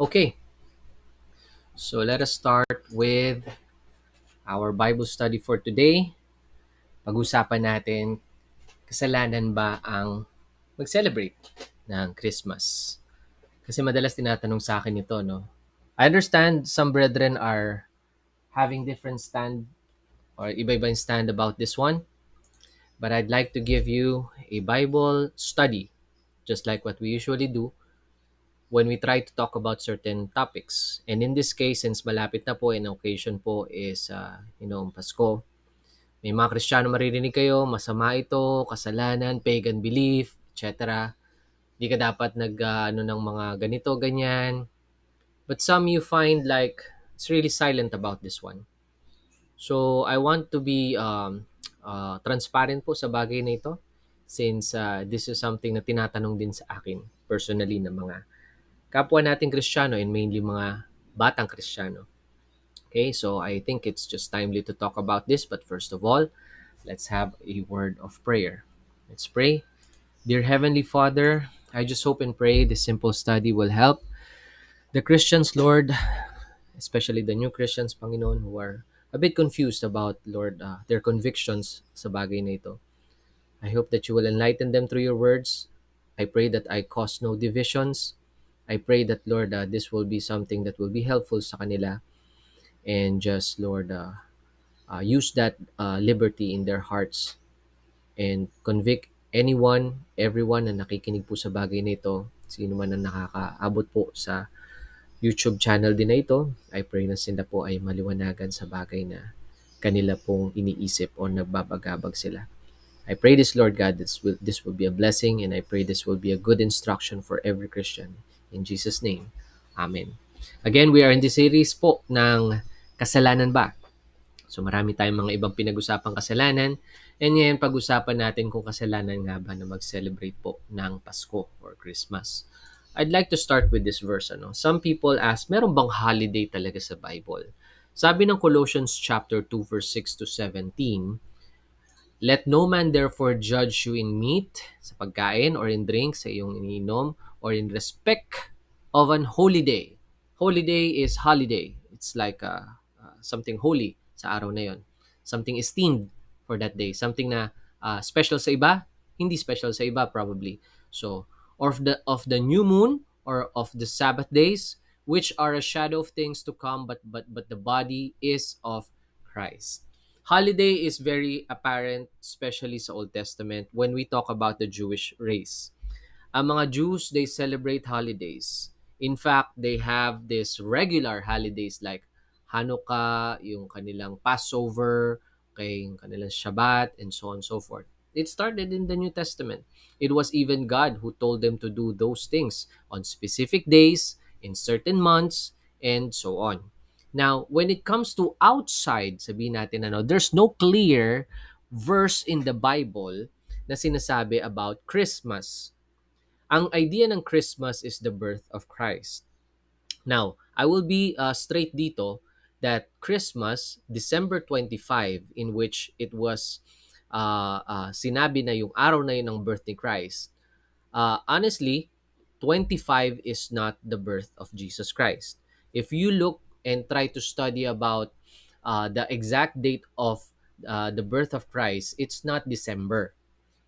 Okay, so let us start with our Bible study for today. Pag-usapan natin, kasalanan ba ang mag-celebrate ng Christmas? Kasi madalas tinatanong sa akin ito, no? I understand some brethren are having different stand or iba-iba yung stand about this one. But I'd like to give you a Bible study, just like what we usually do when we try to talk about certain topics. And in this case, since malapit na po and occasion po is, uh, you know, Pasko, may mga Kristiyano maririnig kayo, masama ito, kasalanan, pagan belief, etc. Di ka dapat nag, uh, ano ng mga ganito, ganyan. But some you find like, it's really silent about this one. So, I want to be um, uh, transparent po sa bagay na ito since uh, this is something na tinatanong din sa akin personally ng mga kapwa nating Kristiyano and mainly mga batang Kristiyano. Okay, so I think it's just timely to talk about this. But first of all, let's have a word of prayer. Let's pray. Dear Heavenly Father, I just hope and pray this simple study will help the Christians, Lord, especially the new Christians, Panginoon, who are a bit confused about, Lord, uh, their convictions sa bagay na ito. I hope that you will enlighten them through your words. I pray that I cause no divisions. I pray that, Lord, uh, this will be something that will be helpful sa kanila. And just, Lord, uh, uh, use that uh, liberty in their hearts and convict anyone, everyone na nakikinig po sa bagay na ito, sino man ang nakakaabot po sa YouTube channel din na ito, I pray na sila po ay maliwanagan sa bagay na kanila pong iniisip o nagbabagabag sila. I pray this, Lord God, this will, this will be a blessing and I pray this will be a good instruction for every Christian. In Jesus' name, Amen. Again, we are in this series po ng kasalanan ba? So marami tayong mga ibang pinag-usapang kasalanan. And ngayon, pag-usapan natin kung kasalanan nga ba na mag-celebrate po ng Pasko or Christmas. I'd like to start with this verse. Ano? Some people ask, meron bang holiday talaga sa Bible? Sabi ng Colossians chapter 2 verse 6 to 17, Let no man therefore judge you in meat, sa pagkain, or in drink, sa iyong iniinom, or in respect of an holy day. Holy day is holiday. It's like uh, uh, something holy sa araw na yon. Something esteemed for that day. Something na uh, special sa iba, hindi special sa iba probably. So, of the of the new moon or of the Sabbath days, which are a shadow of things to come, but but but the body is of Christ holiday is very apparent, especially sa Old Testament, when we talk about the Jewish race. Ang mga Jews, they celebrate holidays. In fact, they have these regular holidays like Hanukkah, yung kanilang Passover, kay yung kanilang Shabbat, and so on and so forth. It started in the New Testament. It was even God who told them to do those things on specific days, in certain months, and so on. Now, when it comes to outside, sabihin natin ano, there's no clear verse in the Bible na sinasabi about Christmas. Ang idea ng Christmas is the birth of Christ. Now, I will be uh, straight dito that Christmas, December 25, in which it was uh, uh, sinabi na yung araw na yun ng birth ni Christ, uh, honestly, 25 is not the birth of Jesus Christ. If you look and try to study about uh, the exact date of uh, the birth of Christ, it's not December.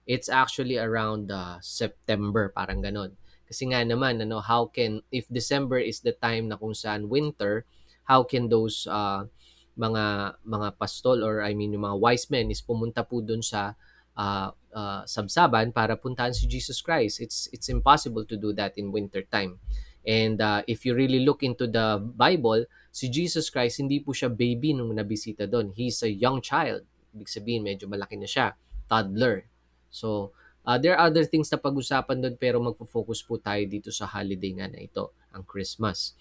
It's actually around uh, September, parang ganon. Kasi nga naman, ano, how can, if December is the time na kung saan winter, how can those uh, mga mga pastol or I mean yung mga wise men is pumunta po dun sa uh, uh, sabsaban para puntahan si Jesus Christ. It's it's impossible to do that in winter time. And uh, if you really look into the Bible, si Jesus Christ, hindi po siya baby nung nabisita doon. He's a young child. Ibig sabihin, medyo malaki na siya. Toddler. So, uh, there are other things na pag-usapan doon pero magpo-focus po tayo dito sa holiday nga na ito, ang Christmas.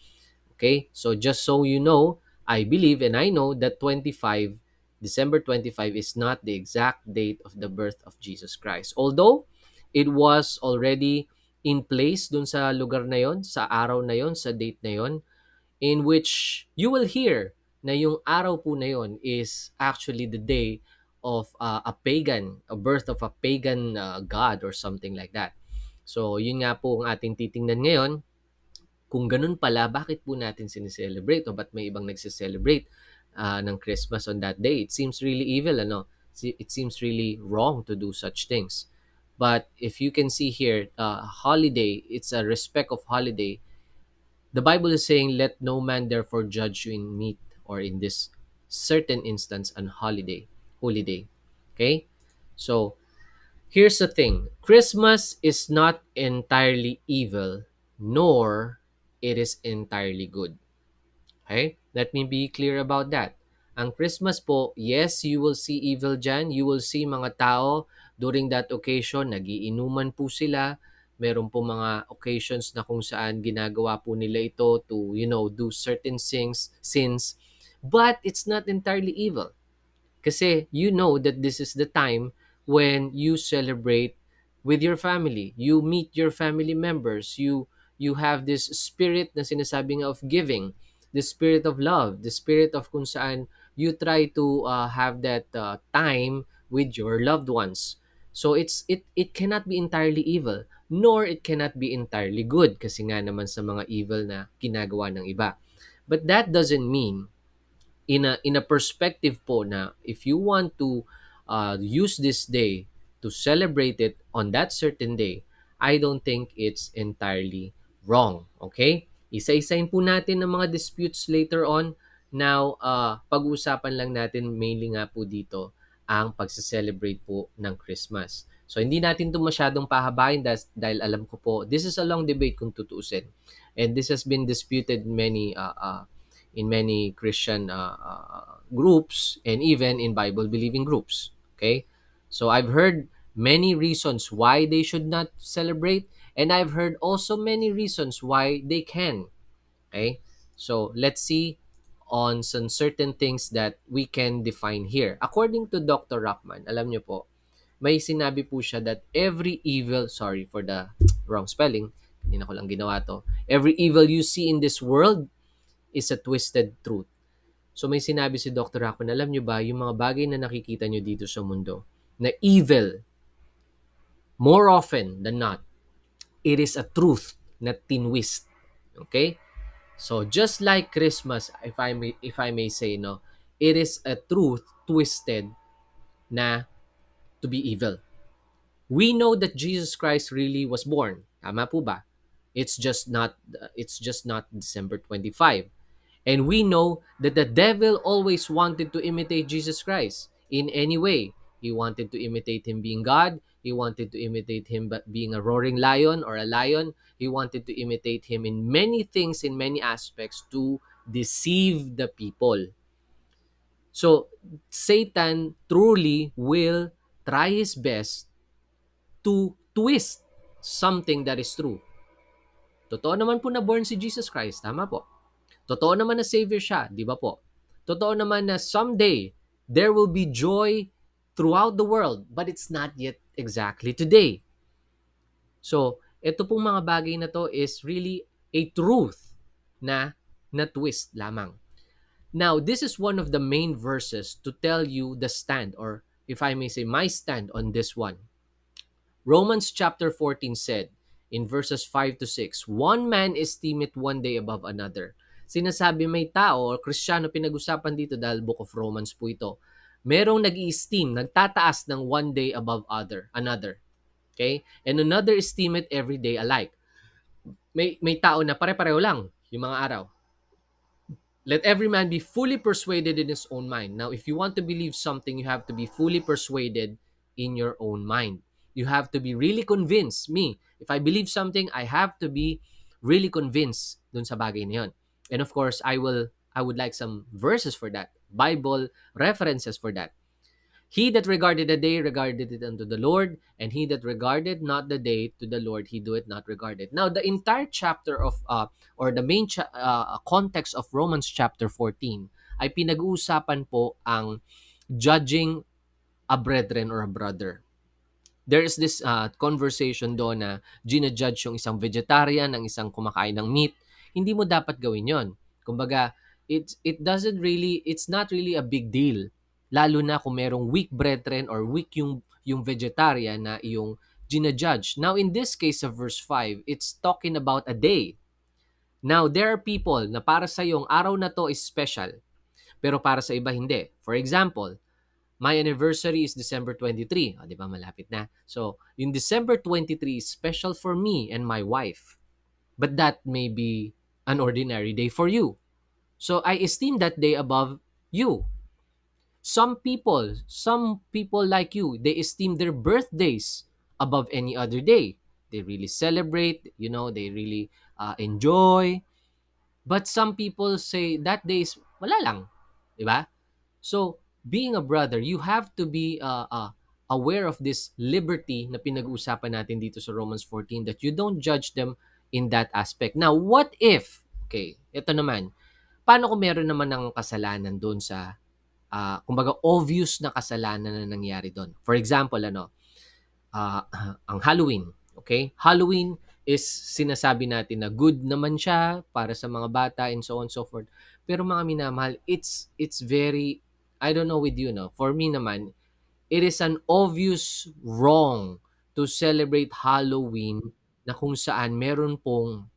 Okay? So, just so you know, I believe and I know that 25, December 25 is not the exact date of the birth of Jesus Christ. Although, it was already in place dun sa lugar na yon, sa araw na yon, sa date na yon, in which you will hear na yung araw po na yon is actually the day of uh, a pagan, a birth of a pagan uh, god or something like that. So, yun nga po ang ating titingnan ngayon kung ganun pala, bakit po natin sineselebrate o ba't may ibang nagsiselebrate uh, ng Christmas on that day? It seems really evil, ano? It seems really wrong to do such things. But if you can see here, uh, holiday, it's a respect of holiday. The Bible is saying, let no man therefore judge you in meat or in this certain instance on holiday, holy day. Okay? So, here's the thing. Christmas is not entirely evil, nor it is entirely good. Okay? Let me be clear about that. Ang Christmas po, yes, you will see evil dyan. You will see mga tao during that occasion, nagiinuman po sila. Meron po mga occasions na kung saan ginagawa po nila ito to, you know, do certain things, sins. But it's not entirely evil. Kasi you know that this is the time when you celebrate with your family. You meet your family members. You you have this spirit na sinasabi nga of giving the spirit of love, the spirit of kung saan you try to uh, have that uh, time with your loved ones. So it's it it cannot be entirely evil, nor it cannot be entirely good kasi nga naman sa mga evil na ginagawa ng iba. But that doesn't mean in a in a perspective po na if you want to uh, use this day to celebrate it on that certain day, I don't think it's entirely wrong. Okay? Isa-isahin po natin ang mga disputes later on. Now, uh, pag-uusapan lang natin mainly nga po dito ang pagse-celebrate po ng Christmas. So, hindi natin ito masyadong pahabain dahil alam ko po, this is a long debate kung tutuusin. And this has been disputed many uh, uh, in many Christian uh, uh, groups and even in Bible believing groups. Okay? So, I've heard many reasons why they should not celebrate And I've heard also many reasons why they can. Okay? So let's see on some certain things that we can define here. According to Dr. Rockman, alam niyo po, may sinabi po siya that every evil, sorry for the wrong spelling, hindi na ko lang ginawa to. Every evil you see in this world is a twisted truth. So may sinabi si Dr. Rockman, alam niyo ba, yung mga bagay na nakikita niyo dito sa mundo, na evil, more often than not, it is a truth na tinwist. Okay? So just like Christmas, if I may if I may say no, it is a truth twisted na to be evil. We know that Jesus Christ really was born. Tama po ba? It's just not it's just not December 25. And we know that the devil always wanted to imitate Jesus Christ in any way. He wanted to imitate him being God. He wanted to imitate him being a roaring lion or a lion. He wanted to imitate him in many things, in many aspects, to deceive the people. So, Satan truly will try his best to twist something that is true. Totoo naman po na born si Jesus Christ, tama po. Totoo naman na Savior siya, di ba po? Totoo naman na someday, there will be joy throughout the world, but it's not yet exactly today. So, ito pong mga bagay na to is really a truth na na twist lamang. Now, this is one of the main verses to tell you the stand or if I may say my stand on this one. Romans chapter 14 said in verses 5 to 6, One man esteemeth one day above another. Sinasabi may tao kristyano pinag-usapan dito dahil Book of Romans po ito merong nag esteem nagtataas ng one day above other, another. Okay? And another esteem it every day alike. May, may tao na pare-pareho lang yung mga araw. Let every man be fully persuaded in his own mind. Now, if you want to believe something, you have to be fully persuaded in your own mind. You have to be really convinced. Me, if I believe something, I have to be really convinced dun sa bagay na yun. And of course, I will I would like some verses for that. Bible references for that. He that regarded the day regarded it unto the Lord, and he that regarded not the day to the Lord, he doeth not regard it. Now, the entire chapter of, uh, or the main cha- uh, context of Romans chapter 14 ay pinag-uusapan po ang judging a brethren or a brother. There is this uh, conversation doon na gina-judge yung isang vegetarian, ng isang kumakain ng meat. Hindi mo dapat gawin yon. Kumbaga, it it doesn't really it's not really a big deal lalo na kung merong weak brethren or weak yung yung vegetarian na yung ginajudge. Now in this case of verse 5, it's talking about a day. Now, there are people na para sa yung araw na to is special, pero para sa iba hindi. For example, my anniversary is December 23. O, di ba, malapit na. So, yung December 23 is special for me and my wife. But that may be an ordinary day for you. So, I esteem that day above you. Some people, some people like you, they esteem their birthdays above any other day. They really celebrate, you know, they really uh, enjoy. But some people say that day is wala lang, di ba? So, being a brother, you have to be uh, uh, aware of this liberty na pinag-uusapan natin dito sa Romans 14 that you don't judge them in that aspect. Now, what if, okay, ito naman, paano kung meron naman ng kasalanan doon sa, uh, kumbaga, obvious na kasalanan na nangyari doon? For example, ano, uh, ang Halloween, okay? Halloween is sinasabi natin na good naman siya para sa mga bata and so on and so forth. Pero mga minamahal, it's it's very I don't know with you no. For me naman, it is an obvious wrong to celebrate Halloween na kung saan meron pong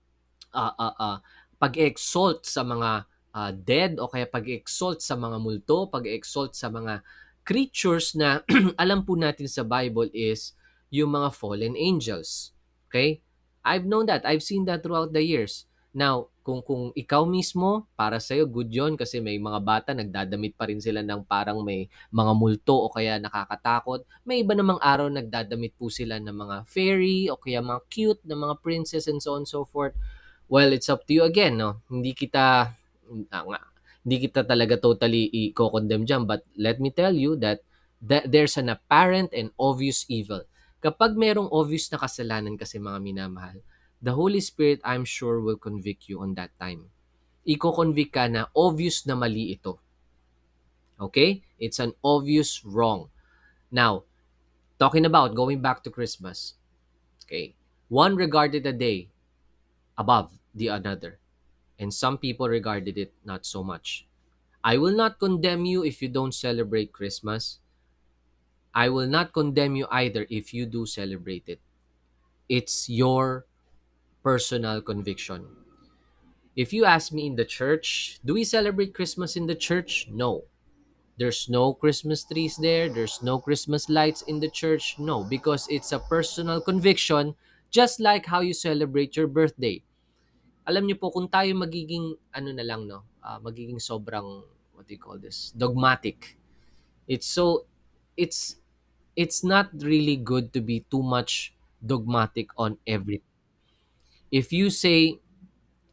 uh, uh, uh, pag-exalt sa mga uh, dead o kaya pag-exalt sa mga multo, pag-exalt sa mga creatures na alam po natin sa Bible is yung mga fallen angels. Okay? I've known that. I've seen that throughout the years. Now, kung kung ikaw mismo, para sa'yo, good yon kasi may mga bata, nagdadamit pa rin sila ng parang may mga multo o kaya nakakatakot. May iba namang araw, nagdadamit po sila ng mga fairy o kaya mga cute na mga princess and so on and so forth. Well, it's up to you again, no? Hindi kita, uh, hindi kita talaga totally i-condemn dyan, but let me tell you that, that there's an apparent and obvious evil Kapag merong obvious na kasalanan kasi mga minamahal, the Holy Spirit, I'm sure, will convict you on that time. Iko-convict ka na obvious na mali ito. Okay? It's an obvious wrong. Now, talking about going back to Christmas. Okay? One regarded a day above the another. And some people regarded it not so much. I will not condemn you if you don't celebrate Christmas. I will not condemn you either if you do celebrate it. It's your personal conviction. If you ask me in the church, do we celebrate Christmas in the church? No. There's no Christmas trees there. There's no Christmas lights in the church. No, because it's a personal conviction just like how you celebrate your birthday. Alam niyo po, kung tayo magiging, ano na lang, no, uh, magiging sobrang, what do you call this, dogmatic. It's so, it's it's not really good to be too much dogmatic on everything. If you say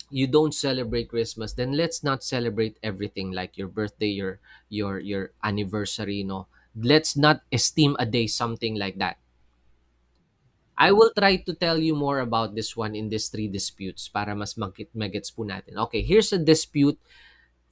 you don't celebrate Christmas, then let's not celebrate everything like your birthday, your your your anniversary, no. Let's not esteem a day something like that. I will try to tell you more about this one in these three disputes para mas magit magets po natin. Okay, here's a dispute.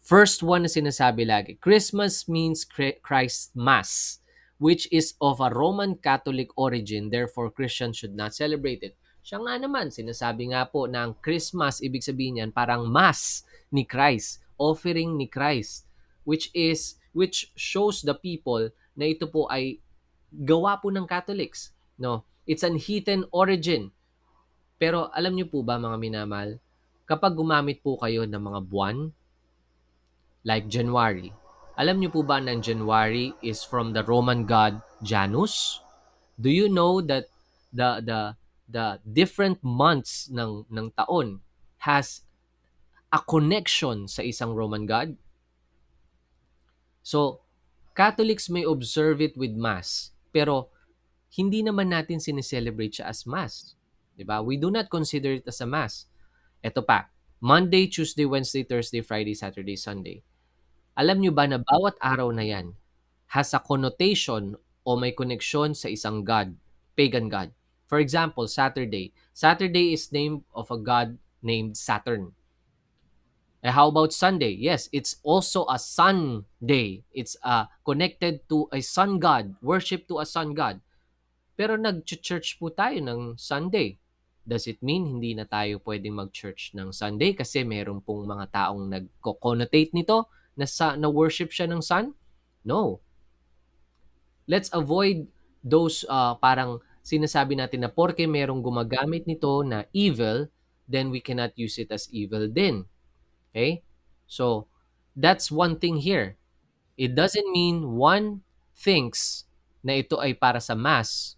First one na sinasabi lagi, Christmas means Christ Mass which is of a Roman Catholic origin, therefore Christians should not celebrate it. Siya nga naman, sinasabi nga po na ang Christmas, ibig sabihin niyan, parang Mass ni Christ, offering ni Christ, which is, which shows the people na ito po ay gawa po ng Catholics. No? It's an heathen origin. Pero alam niyo po ba mga minamal, kapag gumamit po kayo ng mga buwan, like January, alam niyo po ba na January is from the Roman god Janus? Do you know that the the the different months ng ng taon has a connection sa isang Roman god? So, Catholics may observe it with mass, pero hindi naman natin sineselebrate siya as mass. 'Di ba? We do not consider it as a mass. Ito pa, Monday, Tuesday, Wednesday, Thursday, Friday, Saturday, Sunday alam nyo ba na bawat araw na yan has a connotation o may connection sa isang god, pagan god. For example, Saturday. Saturday is named of a god named Saturn. Eh, how about Sunday? Yes, it's also a sun day. It's uh, connected to a sun god, worship to a sun god. Pero nag-church po tayo ng Sunday. Does it mean hindi na tayo pwedeng mag-church ng Sunday kasi meron pong mga taong nagko-connotate nito? na, sa, na worship siya ng sun? No. Let's avoid those uh, parang sinasabi natin na porke merong gumagamit nito na evil, then we cannot use it as evil din. Okay? So, that's one thing here. It doesn't mean one thinks na ito ay para sa mass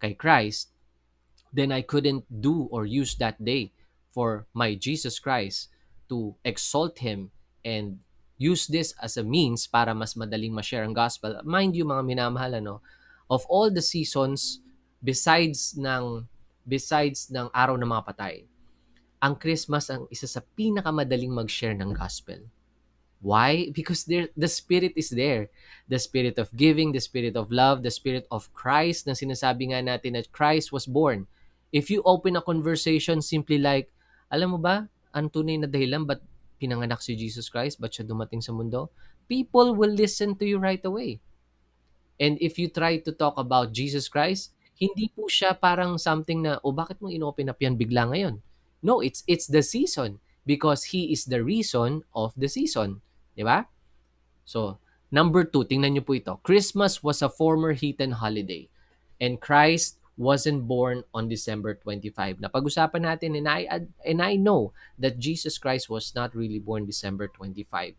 kay Christ, then I couldn't do or use that day for my Jesus Christ to exalt Him and use this as a means para mas madaling ma-share ang gospel. Mind you, mga minamahal, ano, of all the seasons, besides ng besides ng araw ng mga patay, ang Christmas ang isa sa pinakamadaling mag-share ng gospel. Why? Because there, the Spirit is there. The Spirit of giving, the Spirit of love, the Spirit of Christ na sinasabi nga natin that Christ was born. If you open a conversation simply like, alam mo ba, ang tunay na dahilan ba't pinanganak si Jesus Christ, ba't siya dumating sa mundo? People will listen to you right away. And if you try to talk about Jesus Christ, hindi po siya parang something na, oh, bakit mo inopen up yan bigla ngayon? No, it's it's the season because he is the reason of the season. Di ba? So, number two, tingnan niyo po ito. Christmas was a former heathen holiday and Christ wasn't born on December 25. Napag-usapan natin and I, and I know that Jesus Christ was not really born December 25.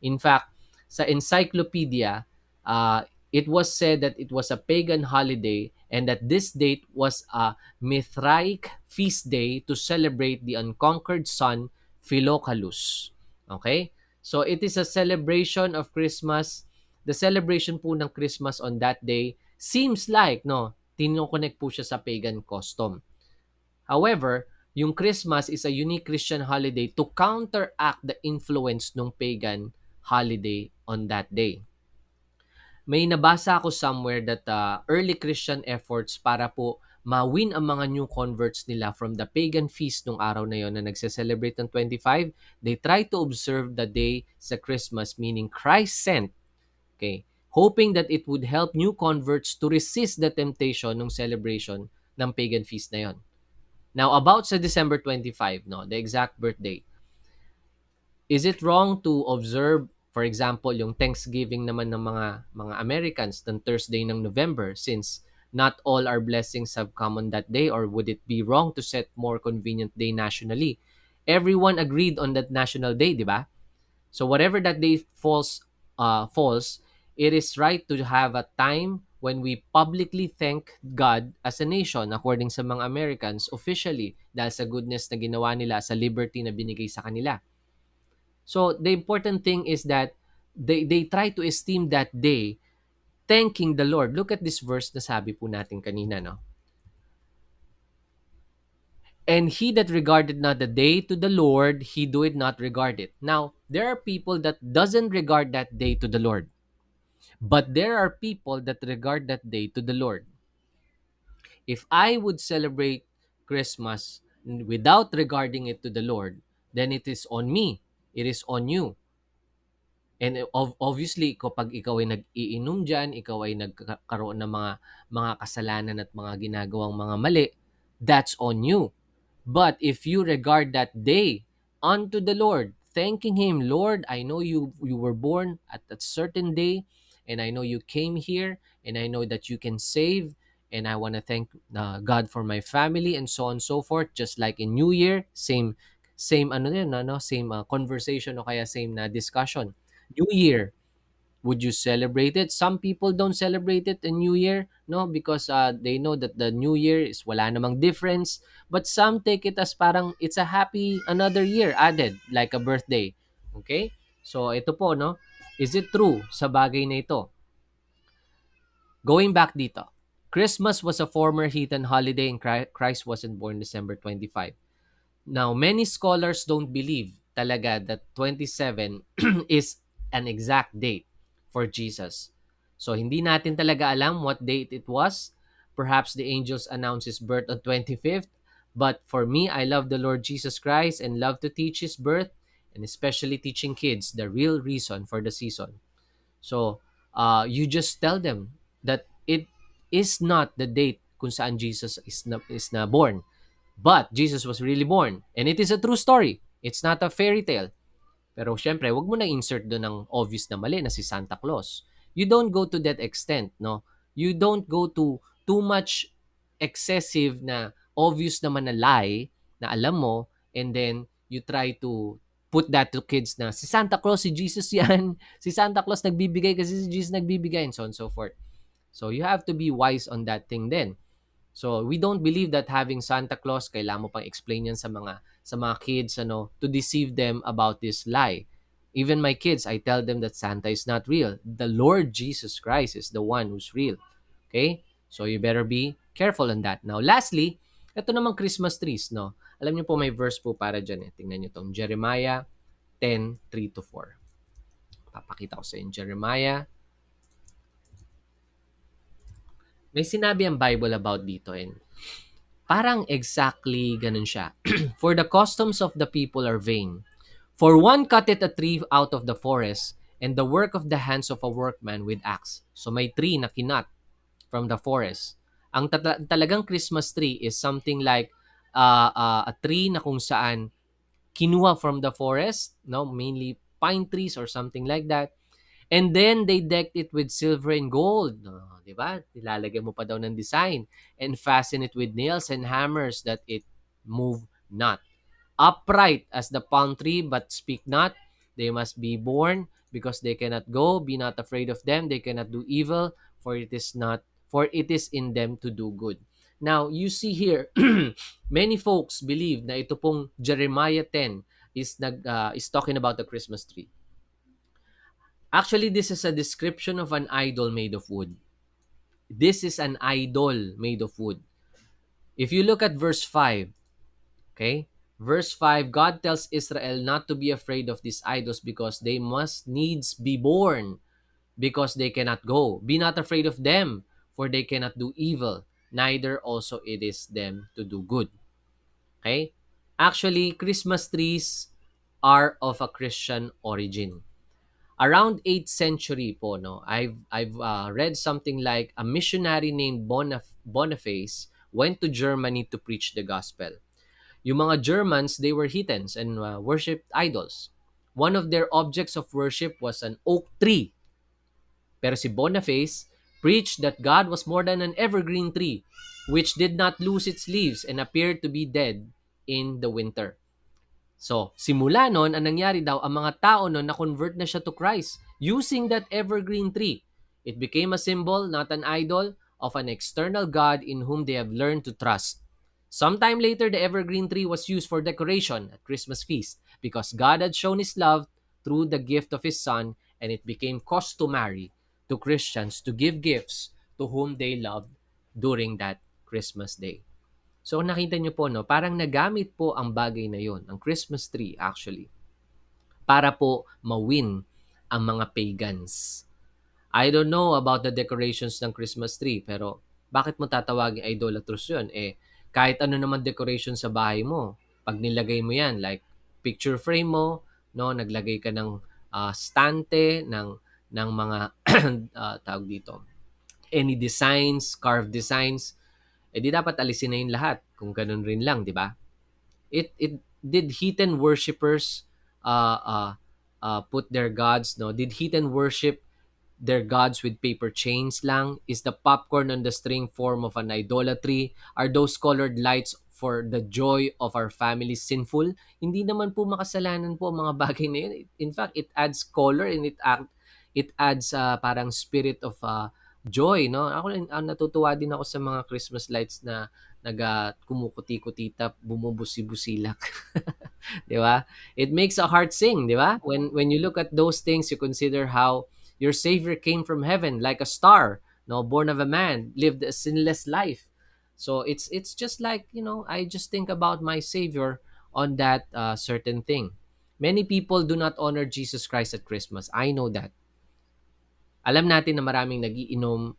In fact, sa encyclopedia, uh, it was said that it was a pagan holiday and that this date was a Mithraic feast day to celebrate the unconquered son Philocalus. Okay? So it is a celebration of Christmas. The celebration po ng Christmas on that day seems like, no, tinoconnect po siya sa pagan custom. However, yung Christmas is a unique Christian holiday to counteract the influence ng pagan holiday on that day. May nabasa ako somewhere that uh, early Christian efforts para po ma-win ang mga new converts nila from the pagan feast nung araw na yon na nagse-celebrate ng 25, they try to observe the day sa Christmas, meaning Christ sent. Okay? Hoping that it would help new converts to resist the temptation ng celebration ng pagan feast na yon. Now, about sa December 25, no, the exact birthday, is it wrong to observe for example yung Thanksgiving naman ng mga mga Americans ng Thursday ng November since not all our blessings have come on that day or would it be wrong to set more convenient day nationally? Everyone agreed on that national day di ba? So whatever that day falls uh, falls it is right to have a time when we publicly thank God as a nation according sa mga Americans officially dahil sa goodness na ginawa nila sa liberty na binigay sa kanila so the important thing is that they they try to esteem that day thanking the Lord. Look at this verse na sabi po natin kanina, no? And he that regarded not the day to the Lord, he do it not regard it. Now, there are people that doesn't regard that day to the Lord. But there are people that regard that day to the Lord. If I would celebrate Christmas without regarding it to the Lord, then it is on me. It is on you. And eh, obviously, kapag ikaw ay nag-iinom diyan, ikaw ay nagkakaroon ng mga mga kasalanan at mga ginagawang mga mali, that's on you. But if you regard that day unto the Lord, thanking Him, Lord, I know you you were born at a certain day, and I know you came here, and I know that you can save, and I want to thank uh, God for my family, and so on and so forth. Just like in New Year, same same ano din, ano, same uh, conversation o kaya same na discussion New Year. Would you celebrate it? Some people don't celebrate it in New Year, no, because uh, they know that the New Year is wala namang difference. But some take it as parang it's a happy another year added, like a birthday. Okay? So ito po, no? Is it true sa bagay na ito? Going back dito, Christmas was a former heathen holiday and Christ wasn't born December 25. Now, many scholars don't believe talaga that 27 is an exact date for Jesus. So hindi natin talaga alam what date it was. Perhaps the angels announced his birth on 25th. But for me, I love the Lord Jesus Christ and love to teach his birth and especially teaching kids the real reason for the season. So, uh, you just tell them that it is not the date kung saan Jesus is na, is na born. But Jesus was really born. And it is a true story. It's not a fairy tale. Pero syempre, wag mo na insert doon ng obvious na mali na si Santa Claus. You don't go to that extent, no? You don't go to too much excessive na obvious naman na lie na alam mo and then you try to put that to kids na si Santa Claus, si Jesus yan. si Santa Claus nagbibigay kasi si Jesus nagbibigay and so on and so forth. So you have to be wise on that thing then. So we don't believe that having Santa Claus kailangan mo pang explain yan sa mga sa mga kids ano to deceive them about this lie. Even my kids, I tell them that Santa is not real. The Lord Jesus Christ is the one who's real. Okay? So you better be careful on that. Now, lastly, ito namang Christmas trees, no? Alam niyo po may verse po para dyan eh. Tingnan niyo tong Jeremiah 10, 3 to 4. Papakita ko sa inyo. Jeremiah may sinabi ang Bible about dito and parang exactly ganun siya. For the customs of the people are vain. For one cutteth a tree out of the forest, and the work of the hands of a workman with axe. So may tree na kinat from the forest. Ang tata- talagang Christmas tree is something like uh, uh, a tree na kung saan kinuha from the forest, no, mainly pine trees or something like that. And then they decked it with silver and gold. No, 'di ba? Nilalagyan mo pa daw ng design and fasten it with nails and hammers that it move not. Upright as the palm tree but speak not. They must be born because they cannot go. Be not afraid of them. They cannot do evil for it is not for it is in them to do good. Now, you see here many folks believe na ito pong Jeremiah 10 is nag uh, is talking about the Christmas tree. Actually, this is a description of an idol made of wood. This is an idol made of wood. If you look at verse 5, okay? Verse 5, God tells Israel not to be afraid of these idols because they must needs be born because they cannot go. Be not afraid of them, for they cannot do evil, neither also it is them to do good. Okay? Actually, Christmas trees are of a Christian origin around 8th century po no I've I've uh, read something like a missionary named Bonif- Boniface went to Germany to preach the gospel. Yung mga Germans they were heathens and uh, worshipped idols. One of their objects of worship was an oak tree. Pero si Boniface preached that God was more than an evergreen tree which did not lose its leaves and appeared to be dead in the winter. So, simula noon, ang nangyari daw, ang mga tao noon na-convert na siya to Christ using that evergreen tree. It became a symbol, not an idol, of an external God in whom they have learned to trust. Sometime later, the evergreen tree was used for decoration at Christmas feast because God had shown His love through the gift of His Son, and it became customary to Christians to give gifts to whom they loved during that Christmas day. So nakita niyo po no, parang nagamit po ang bagay na 'yon, ang Christmas tree actually para po mawin ang mga pagans. I don't know about the decorations ng Christmas tree pero bakit mo tatawagin idolatrous 'yon? Eh kahit ano naman decoration sa bahay mo, pag nilagay mo 'yan like picture frame mo, no, naglagay ka ng uh, stante ng ng mga uh, tawag dito. Any designs, carved designs, eh di dapat alisin na yun lahat kung ganun rin lang, di ba? It, it did heathen worshippers uh, uh, uh, put their gods, no? Did heathen worship their gods with paper chains lang? Is the popcorn on the string form of an idolatry? Are those colored lights for the joy of our family sinful? Hindi naman po makasalanan po ang mga bagay na yun. In fact, it adds color and it act it adds uh, parang spirit of uh, joy, no? Ako uh, natutuwa din ako sa mga Christmas lights na naga kumukuti-kutita, bumubusi-busilak. 'Di ba? It makes a heart sing, 'di ba? When when you look at those things, you consider how your savior came from heaven like a star, no, born of a man, lived a sinless life. So it's it's just like, you know, I just think about my savior on that uh, certain thing. Many people do not honor Jesus Christ at Christmas. I know that. Alam natin na maraming nagiinom,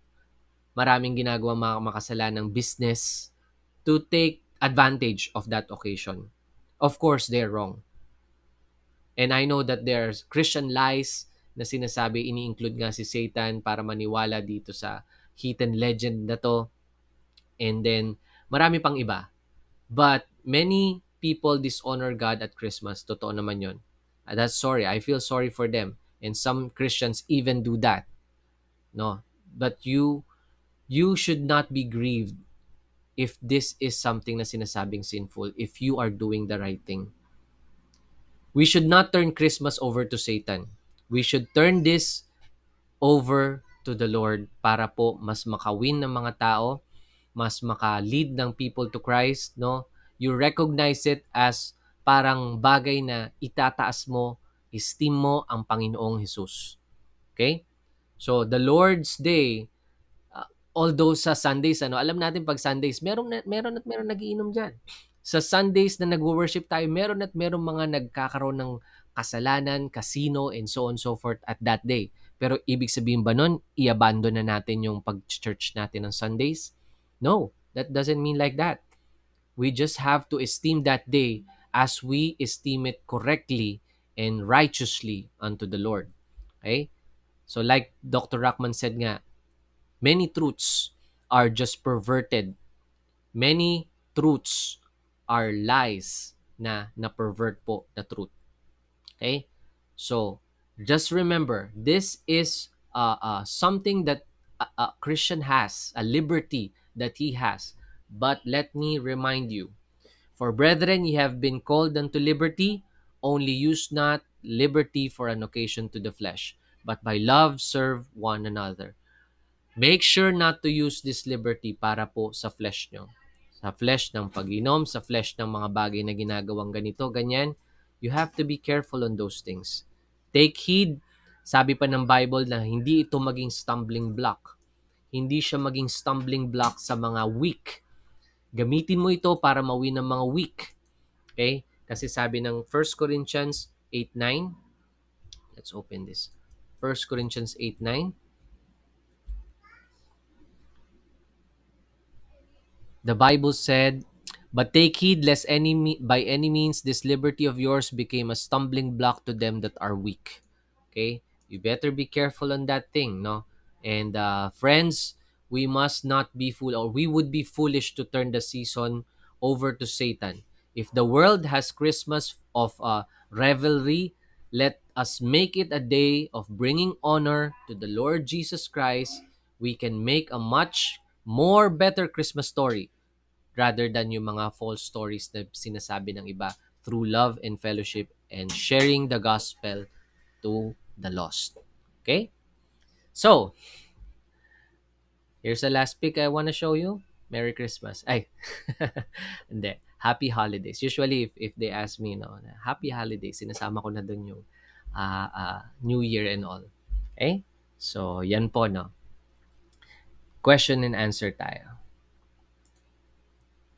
maraming ginagawa mga makasalanang business to take advantage of that occasion. Of course, they're wrong. And I know that there's Christian lies na sinasabi, ini-include nga si Satan para maniwala dito sa hidden legend na to. And then, marami pang iba. But many people dishonor God at Christmas. Totoo naman yon. That's sorry. I feel sorry for them. And some Christians even do that no but you you should not be grieved if this is something na sinasabing sinful, if you are doing the right thing. We should not turn Christmas over to Satan. We should turn this over to the Lord para po mas makawin ng mga tao, mas maka-lead ng people to Christ, no? You recognize it as parang bagay na itataas mo, esteem mo ang Panginoong Jesus. Okay? So, the Lord's Day, uh, although sa Sundays, ano, alam natin pag Sundays, meron, na, meron at meron nagiinom dyan. Sa Sundays na nag-worship tayo, meron at meron mga nagkakaroon ng kasalanan, casino, and so on and so forth at that day. Pero ibig sabihin ba nun, i-abandon na natin yung pag-church natin on Sundays? No, that doesn't mean like that. We just have to esteem that day as we esteem it correctly and righteously unto the Lord. Okay? So like Dr. Rockman said nga, many truths are just perverted. Many truths are lies na na-pervert po na truth. Okay? So, just remember, this is uh, uh, something that a, a Christian has, a liberty that he has. But let me remind you, for brethren, ye have been called unto liberty, only use not liberty for an occasion to the flesh, but by love serve one another. Make sure not to use this liberty para po sa flesh nyo. Sa flesh ng pag-inom, sa flesh ng mga bagay na ginagawang ganito, ganyan. You have to be careful on those things. Take heed, sabi pa ng Bible na hindi ito maging stumbling block. Hindi siya maging stumbling block sa mga weak. Gamitin mo ito para mawin ng mga weak. Okay? Kasi sabi ng 1 Corinthians 8.9, let's open this. 1 Corinthians 8.9, The Bible said, But take heed lest any by any means this liberty of yours became a stumbling block to them that are weak. Okay? You better be careful on that thing, no? And uh, friends, we must not be fool or we would be foolish to turn the season over to Satan. If the world has Christmas of uh, revelry, let us make it a day of bringing honor to the Lord Jesus Christ. We can make a much more better Christmas story rather than yung mga false stories na sinasabi ng iba through love and fellowship and sharing the gospel to the lost. Okay? So, here's the last pic I want to show you. Merry Christmas. Ay, hindi. Happy holidays. Usually, if, if they ask me, no, happy holidays, sinasama ko na dun yung uh, uh, New Year and all. Okay? So, yan po, no. Question and answer tayo.